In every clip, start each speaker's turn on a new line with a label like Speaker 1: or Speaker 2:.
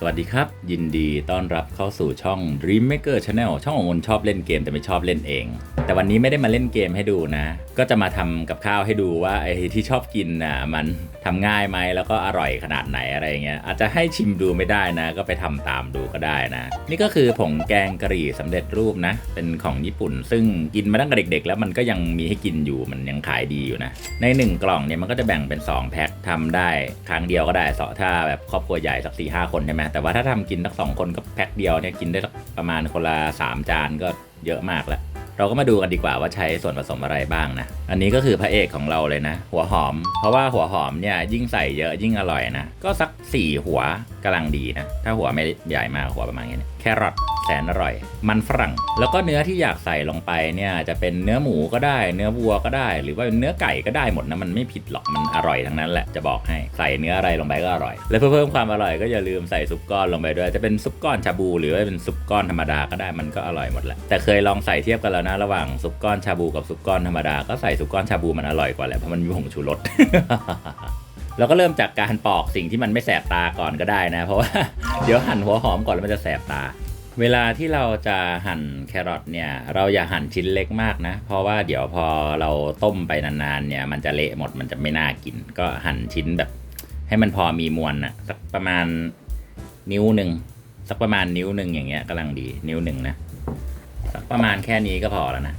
Speaker 1: สวัสดีครับ ยินดีต้อนรับเข้าสู่ช่อง Dream Maker Channel ช่องของคนชอบเล่นเกมแต่ไม่ชอบเล่นเอง แต่วันนี้ไม่ได้มาเล่นเกมให้ดูนะ ก็จะมาทำกับข้าวให้ดูว่าไอ้ที่ชอบกินน่ะมันทำง่ายไหมแล้วก็อร่อยขนาดไหนอะไรเงี้ยอาจจะให้ชิมดูไม่ได้นะ ก็ไปทำตามดูก็ได้นะ นี่ก็คือผงแกงกะหรี่สำเร็จรูปนะ เป็นของญี่ปุ่น ซึ่งกินมาตั้งแต่เด็ก ๆ แล้วมันก็ยังมีให้กินอยู่มันยังขายดีอยู่นะ ในหนึ่งกล่องเนี่ยมันก็จะแบ่งเป็น 2 แพ็คทำได้ครั้งเดียวก็ได้สอถ้าแบบครอบครัวใหญ่สักสี่ห้าคนใช่ไหมแต่ว่าถ้าทำกินสักสองคนก็แพ็คเดียวเนี่ยกินได้ประมาณคนละสามจานก็เยอะมากแล้ว เราก็มาดูกันดีกว่าว่าใช้ส่วนผสมอะไรบ้างนะ อันนี้ก็คือพระเอกของเราเลยนะ หัวหอม เพราะว่าหัวหอมเนี่ยยิ่งใส่เยอะยิ่งอร่อยนะ ก็สัก 4 หัวกำลังดีนะ ถ้าหัวไม่ใหญ่มากหัวประมาณนี้แครอทแสนอร่อย มันฝรั่ง แล้วก็เนื้อที่อยากใส่ลงไปเนี่ยจะเป็นเนื้อหมูก็ได้ เนื้อวัวก็ได้ หรือว่าเนเนื้อไก่ก็ได้หมดนะมันไม่ผิดหรอกมันอร่อยทั้งนั้นแหละจะบอกให้ใส่เนื้ออะไรลงไปก็อร่อย และเพื่อเพิ่มความอร่อยก็อย่าลืมใส่ซุปก้อนลงไปด้วยจะเป็นซุปก้อนชาบู หรือว่าเป็นซุปก้อนธรรมดาก็ได้มันก็อร่อยหมดแหละแต่เคยลองใส่เทียบกันแล้วนะระหว่างซุปก้อนชาบูกับซุปก้อนธรรมดาก็ใส่ซุปก้อนชาบูมันอร่อยกว่าแหละเพราะมันมีผงชูรส เราก็เริ่มจากการปอกสิ่งที่มันไม่แสบตาก่อนก็ได้นะ เพราะว่าเดี๋ยวหั่นหัวหอมก่อนแล้วมันจะแสบตา เวลาที่เราจะหั่นแครอทเนี่ย เราอย่าหั่นชิ้นเล็กมากนะ เพราะว่าเดี๋ยวพอเราต้มไปนานๆเนี่ย มันจะเละหมดมันจะไม่น่ากิน ก็หั่นชิ้นแบบ ให้มันพอมีมวลนะสักประมาณนิ้วหนึ่งสักประมาณนิ้วหนึ่งอย่างเงี้ยกำลังดีนิ้วหนึ่งนะสักประมาณแค่นี้ก็พอแล้วนะ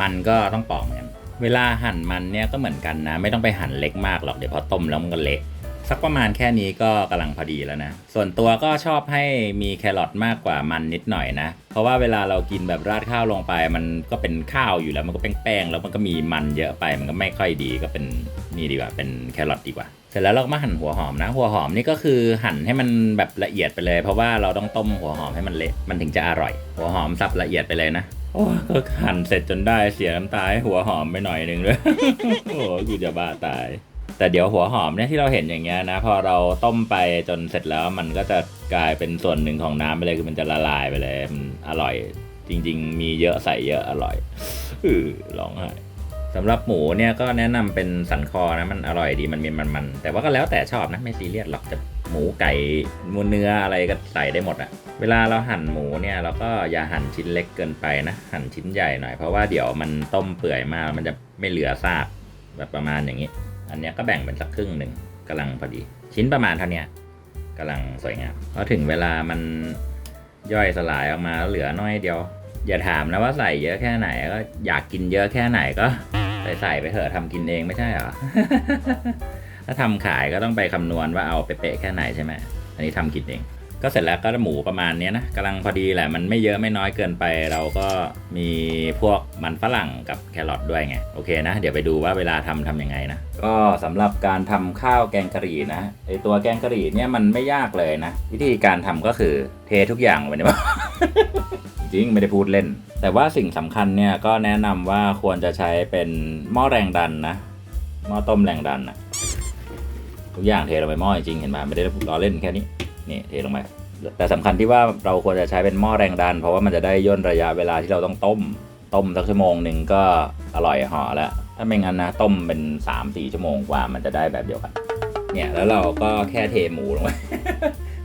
Speaker 1: มันก็ต้องปอกเหมือนกัน เวลาหั่นมันเนี่ยก็เหมือนกันนะ ไม่ต้องไปหั่นเล็กมากหรอกเดี๋ยวพอต้มแล้วมันก็เละสักประมาณแค่นี้ก็กำลังพอดีแล้วนะ ส่วนตัวก็ชอบให้มีแครอทมากกว่ามันนิดหน่อยนะ เพราะว่าเวลาเรากินแบบราดข้าวลงไป มันก็เป็นข้าวอยู่แล้วมันก็แป้งๆแล้วมันก็มีมันเยอะไปมันก็ไม่ค่อยดีก็เป็นนี่ดีกว่าเป็นแครอทดีกว่า เสร็จแล้วเราก็มาหั่นหัวหอมนะ หัวหอมนี่ก็คือหั่นให้มันแบบละเอียดไปเลย เพราะว่าเราต้องต้มหัวหอมให้มันเละมันถึงจะอร่อย หัวหอมสับละเอียดไปเลยนะโอ้ก็หั่นเสร็จจนได้เสียน้ำตาให้หัวหอมไปหน่อยหนึ่งเลยโอ้ยกูจะบ้าตาย แต่เดี๋ยวหัวหอมเนี่ยที่เราเห็นอย่างเงี้ยนะ พอเราต้มไปจนเสร็จแล้วมันก็จะกลายเป็นส่วนหนึ่งของน้ำไปเลยคือมันจะละลายไปเลยมันอร่อย จริง ๆ มีเยอะใส่เยอะอร่อยอือร้องไห้สำหรับหมูเนี่ยก็แนะนำเป็นสันคอนะมันอร่อยดีมันมีมันๆแต่ว่าก็แล้วแต่ชอบนะไม่ซีเรียสหรอกจะ หมูไก่มูเนื้ออะไรก็ใส่ได้หมดอะเวลาเราหั่นหมูเนี่ยเราก็อย่าหั่นชิ้นเล็กเกินไปนะ หั่นชิ้นใหญ่หน่อยเพราะว่าเดี๋ยวมันต้มเปื่อยมากมันจะไม่เหลือซากแบบประมาณอย่างนี้ อันเนี้ยก็แบ่งเป็นสักครึ่งหนึ่งกำลังพอดี ชิ้นประมาณเท่านี้ยกำลังสวยงามพอถึงเวลามันย่อยสลายออกมาแล้วเหลือน้อยเดียว อย่าถามนะว่าใส่เยอะแค่ไหนก็อยากกินเยอะแค่ไหนก็ใส่ใส่ไปเถอะทำกินเองไม่ใช่เหรอ ถ้าทำขายก็ต้องไปคำนวณว่าเอาเป๊ะแค่ไหนใช่ไหมอันนี้ทำกินเอง ก็เสร็จแล้วก็หมูประมาณนี้นะกำลังพอดีแหละมันไม่เยอะไม่น้อยเกินไป เราก็มีพวกมันฝรั่งกับแครอทด้วยไงโอเคนะ เดี๋ยวไปดูว่าเวลาทำทำยังไงนะ ก็สำหรับการทำข้าวแกงกะหรี่นะไอตัวแกงกะหรี่เนี่ยมันไม่ยากเลยนะ วิธีการทำก็คือเททุกอย่างลงไปในหม้อจริงไม่ได้พูดเล่น แต่ว่าสิ่งสำคัญเนี่ยก็แนะนำว่าควรจะใช้เป็นหม้อแรงดันนะหม้อต้มแรงดันนะ ทุกอย่างเทลงไปหม้อจริงเห็นไหมไม่ได้ล้อเล่นแค่นี้นี่เทลงไปแต่สำคัญที่ว่าเราควรจะใช้เป็นหม้อแรงดัน เพราะว่ามันจะได้ย่นระยะเวลาที่เราต้องต้ม ต้มสักชั่วโมงหนึ่งก็อร่อยห่อแล้วถ้าไม่งั้นนะต้มเป็น 3-4 ชั่วโมงกว่ามันจะได้แบบเดียวกันเนี่ยแล้วเราก็แค่เทหมูลงไป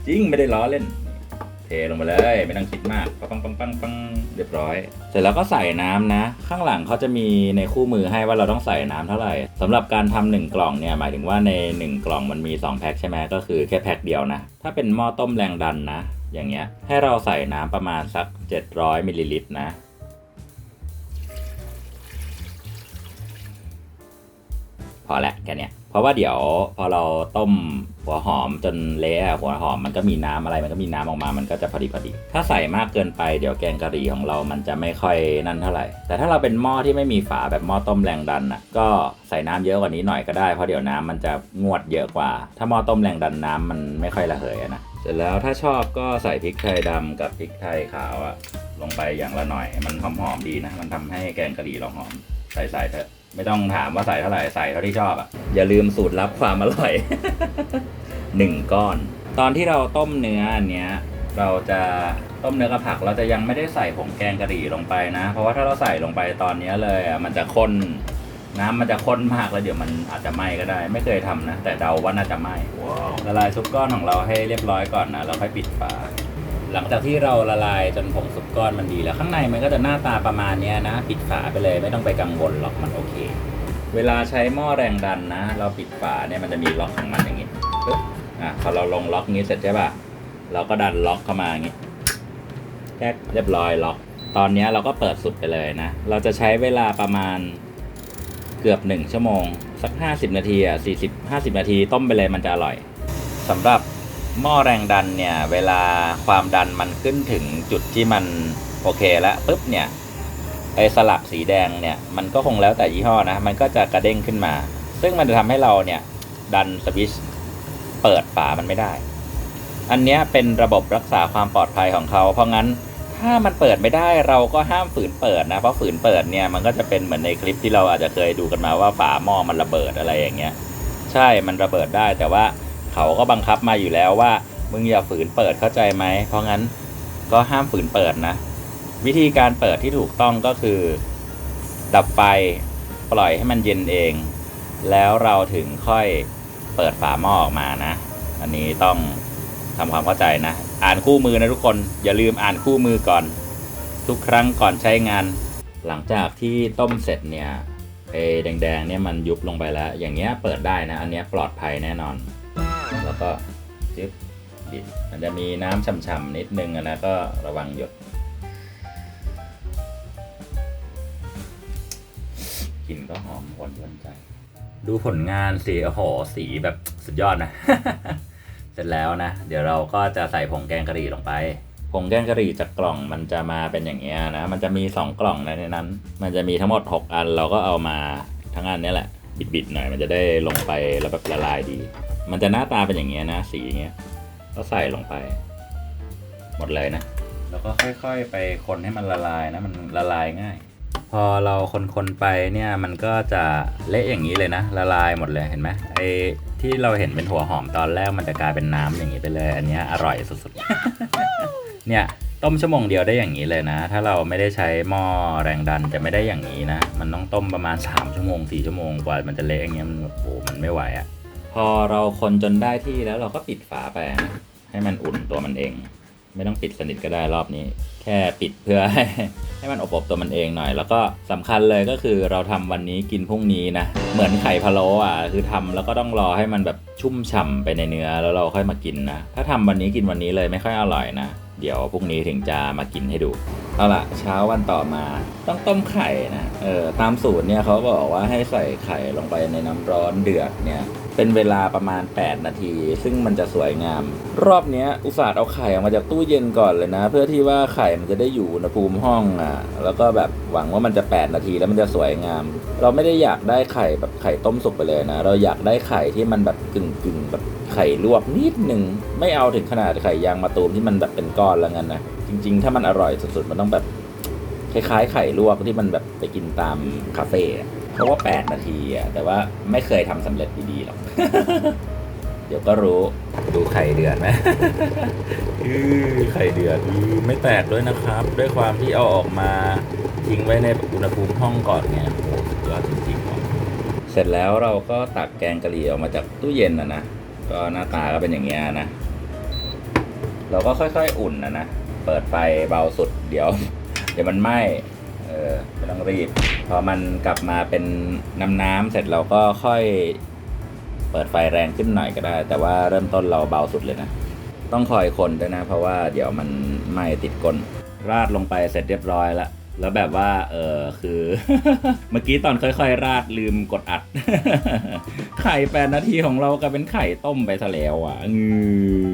Speaker 1: จริงไม่ได้ล้อเล่น เทลงไปเลย ไม่ต้องคิดมากปังปังปังปัง เรียบร้อย เสร็จแล้วก็ใส่น้ำนะ ข้างหลังเขาจะมีในคู่มือให้ว่าเราต้องใส่น้ำเท่าไหร่สำหรับการทำหนึ่งกล่องเนี่ยหมายถึงว่าใน 1 กล่องมันมี 2 แพ็คใช่ไหมก็คือแค่แพ็คเดียวนะ ถ้าเป็นหม้อต้มแรงดันนะ อย่างเงี้ยให้เราใส่น้ำประมาณสัก 700มิลลิลิตรนะพอละแค่เนี้ย เพราะว่าเดี๋ยวพอเราต้มหัวหอมจนเละหัวหอมมันก็มีน้ำอะไรมันก็มีน้ำออกมา มันก็จะพอดีพอดี ถ้าใส่มากเกินไปเดี๋ยวแกงกะหรี่ของเรามันจะไม่ค่อยนั่นเท่าไหร่ แต่ถ้าเราเป็นหม้อที่ไม่มีฝาแบบหม้อต้มแรงดันอะก็ใส่น้ำเยอะกว่านี้หน่อยก็ได้เพราะเดี๋ยวน้ำมันจะงวดเยอะกว่า ถ้าหม้อต้มแรงดันน้ำมันไม่ค่อยระเหยอะนะเสร็จแล้วถ้าชอบก็ใส่พริกไทยดำกับพริกไทยขาวอะลงไปอย่างละหน่อย มันหอมๆดีนะ มันทำให้แกงกะหรี่เราหอมใส่ใส่เถอะ ไม่ต้องถามว่าใส่เท่าไหร่ใส่เท่าที่ชอบอะอย่าลืมสูตรลับความอร่อยหนึ่งก้อน ตอนที่เราต้มเนื้ออันเนี้ย เราจะต้มเนื้อกับผักเราจะยังไม่ได้ใส่ผงแกงกะหรี่ลงไปนะ เพราะว่าถ้าเราใส่ลงไปตอนนี้เลยอะมันจะข้นน้ำมันจะข้นมากแล้วเดี๋ยวมันอาจจะไหม้ก็ได้ ไม่เคยทำนะ แต่เดาว่าน่าจะไหม้ละลายซุปก้อนของเราให้เรียบร้อยก่อนนะแล้วค่อยปิดฝา หลังจากที่เราละลายจนผงซุปก้อนมันดีแล้ว ข้างในมันก็จะหน้าตาประมาณนี้นะ ปิดฝาไปเลยไม่ต้องไปกังวลหรอกมันโอเค เวลาใช้หม้อแรงดันนะ เราปิดฝาเนี่ยมันจะมีล็อกของมันอย่างงี้ปึ๊บอะพอเราลงล็อกงี้เสร็จใช่ป่ะเราก็ดันล็อกเข้ามาอย่างงี้แค่เรียบร้อยล็อก ตอนนี้เราก็เปิดสุดไปเลยนะ เราจะใช้เวลาประมาณเกือบหนึ่งชั่วโมง สัก 50 นาทีอะ40 50 นาทีต้มไปเลยมันจะอร่อยสำหรับ หม้อแรงดันเนี่ยเวลาความดันมันขึ้นถึงจุดที่มันโอเคแล้วปุ๊บเนี่ยไอสลักสีแดงเนี่ยมันก็คงแล้วแต่ยี่ห้อนะมันก็จะกระเด้งขึ้นมา ซึ่งมันจะทำให้เราเนี่ยดันสวิชเปิดฝามันไม่ได้ อันนี้เป็นระบบรักษาความปลอดภัยของเขา เพราะงั้นถ้ามันเปิดไม่ได้เราก็ห้ามฝืนเปิดนะ เพราะฝืนเปิดเนี่ยมันก็จะเป็นเหมือนในคลิปที่เราอาจจะเคยดูกันมาว่าฝาหม้อมันระเบิดอะไรอย่างเงี้ย ใช่มันระเบิดได้แต่ว่า เขาก็บังคับมาอยู่แล้วว่า มึงอย่าฝืนเปิดเข้าใจไหม เพราะงั้นก็ห้ามฝืนเปิดนะ วิธีการเปิดที่ถูกต้องก็คือ ดับไฟปล่อยให้มันเย็นเอง แล้วเราถึงค่อยเปิดฝาหม้อออกมานะ อันนี้ต้องทำความเข้าใจนะ อ่านคู่มือนะทุกคนอย่าลืมอ่านคู่มือก่อน ทุกครั้งก่อนใช้งาน หลังจากที่ต้มเสร็จเนี่ยไอ้แดงๆเนี่ยมันยุบลงไปแล้ว อย่างเงี้ยเปิดได้นะ อันเนี้ยปลอดภัยแน่นอน แล้วก็จิ๊บบิดมันจะมีน้ำฉ่ำๆนิดนึงอะนะก็ระวังหยดกลิ่นก็หอมหวนยวนใจ ดูผลงานสีโอ้โหสีแบบสุดยอดนะ เสร็จแล้วนะ เดี๋ยวเราก็จะใส่ผงแกงกะหรี่ลงไป ผงแกงกะหรี่จากกล่องมันจะมาเป็นอย่างเงี้ยนะ มันจะมี 2 กล่องนะในนั้น มันจะมีทั้งหมด 6 อันเราก็เอามาทั้งอันเนี้ยแหละ บิดๆหน่อยมันจะได้ลงไปแล้วแบบละลายดี มันจะหน้าตาเป็นอย่างเงี้ยนะ สีอย่างเงี้ย ก็ใส่ลงไป หมดเลยนะ แล้วก็ค่อยๆไปคนให้มันละลายนะ มันละลายง่าย พอเราคนๆไปเนี่ย มันก็จะเละอย่างนี้เลยนะ ละลายหมดเลย เห็นไหมไอที่เราเห็นเป็นหัวหอมตอนแรกมันจะกลายเป็นน้ำอย่างนี้ไปเลย อันเนี้ยอร่อยสุดๆ เนี่ยต้มชั่วโมงเดียวได้อย่างนี้เลยนะ ถ้าเราไม่ได้ใช้หม้อแรงดันจะไม่ได้อย่างนี้นะ มันต้องต้มประมาณ 3 ชั่วโมง 4 ชั่วโมงกว่ามันจะเละอย่างเงี้ยมันโอ้โหมันไม่ไหวอะ่ะ พอเราคนจนได้ที่แล้วเราก็ปิดฝาไปนะให้มันอุ่นตัวมันเอง ไม่ต้องปิดสนิทก็ได้รอบนี้ แค่ปิดเพื่อให้ให้มันอบอบตัวมันเองหน่อย แล้วก็สำคัญเลยก็คือเราทำวันนี้กินพรุ่งนี้นะเหมือนไข่พะโล้อะคือทำแล้วก็ต้องรอให้มันแบบชุ่มฉ่ำไปในเนื้อแล้วเราค่อยมากินนะถ้าทำวันนี้กินวันนี้เลยไม่ค่อยอร่อยนะ เดี๋ยวพรุ่งนี้ถึงจะมากินให้ดู เอาล่ะเช้าวันต่อมาต้องต้มไข่นะเออตามสูตรเนี่ยเขาบอกว่าให้ใส่ไข่ลงไปในน้ำร้อนเดือดเนี่ยเป็นเวลาประมาณ 8 นาที ซึ่งมันจะสวยงาม รอบนี้อุตส่าห์เอาไข่ออกมาจากตู้เย็นก่อนเลยนะ เพื่อที่ว่าไข่มันจะได้อยู่อุณหภูมิห้องอะ แล้วก็แบบหวังว่ามันจะ 8 นาทีแล้วมันจะสวยงาม เราไม่ได้อยากได้ไข่แบบไข่ต้มสุกไปเลยนะ เราอยากได้ไข่ที่มันแบบกึ่งกึ่งๆแบบ ไข่ลวกนิดหนึ่งไม่เอาถึงขนาดไข่ยางมะตูมที่มันแบบเป็นก้อนแล้วงั้นนะจริง ๆ ถ้ามันอร่อยสุดๆมันต้องแบบคล้ายๆ ไข่ลวกที่มันแบบไปกินตามคาเฟ่อะเพราะว่า 8 นาทีอะแต่ว่าไม่เคยทำสำเร็จดีๆหรอก เดี๋ยวก็รู้ดูไข่เดือดไหมอื้อไข่เดือดอื้อไม่แตกด้วยนะครับ ด้วยความที่เอาออกมาทิ้งไว้ในอุณหภูมิห้องก่อนไงโอ้โหสุดยอดจริงๆว่ะเสร็จแล้วเราก็ตักแกงกะหรี่ออกมาจากตู้เย็นนะนะ ก็หน้าตาก็เป็นอย่างเงี้ยนะ เราก็ค่อยๆอุ่นนะนะ เปิดไฟเบาสุดเดี๋ยว เดี๋ยวมันไหม้ เออไม่ต้องรีบ พอมันกลับมาเป็นน้ำน้ำๆเสร็จเราก็ค่อยเปิดไฟแรงขึ้นหน่อยก็ได้ แต่ว่าเริ่มต้นเราเบาสุดเลยนะ ต้องคอยคนด้วยนะ เพราะว่าเดี๋ยวมันไหม้ติดก้น ราดลงไปเสร็จเรียบร้อยแล้ว แล้วแบบว่า เออคือ เมื่อกี้ตอนค่อยๆ ราดลืมกดอัด ไข่แปดนาทีของเรากลายเป็นไข่ต้มไปซะแล้วอะงื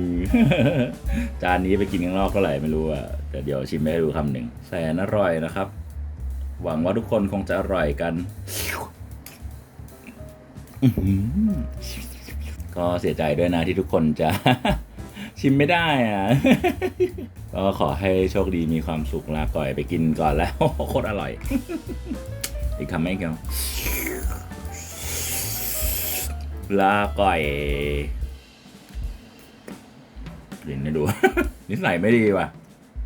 Speaker 1: อจานนี้ไปกินข้างนอกเท่าไหร่ไม่รู้อะแต่เดี๋ยวชิมให้ดูคำหนึ่งแสนอร่อยนะครับ หวังว่าทุกคนคงจะอร่อยกันก็เสียใจด้วยนะที่ทุกคนจะ ชิมไม่ได้อะ ก็ขอให้โชคดีมีความสุขลาก่อยไปกินก่อนแล้วโคตรอร่อย อีกคำไม่เกี่ยวลาก่อยเดี๋ยวให้ดู นิสัยไม่ดีว่ะ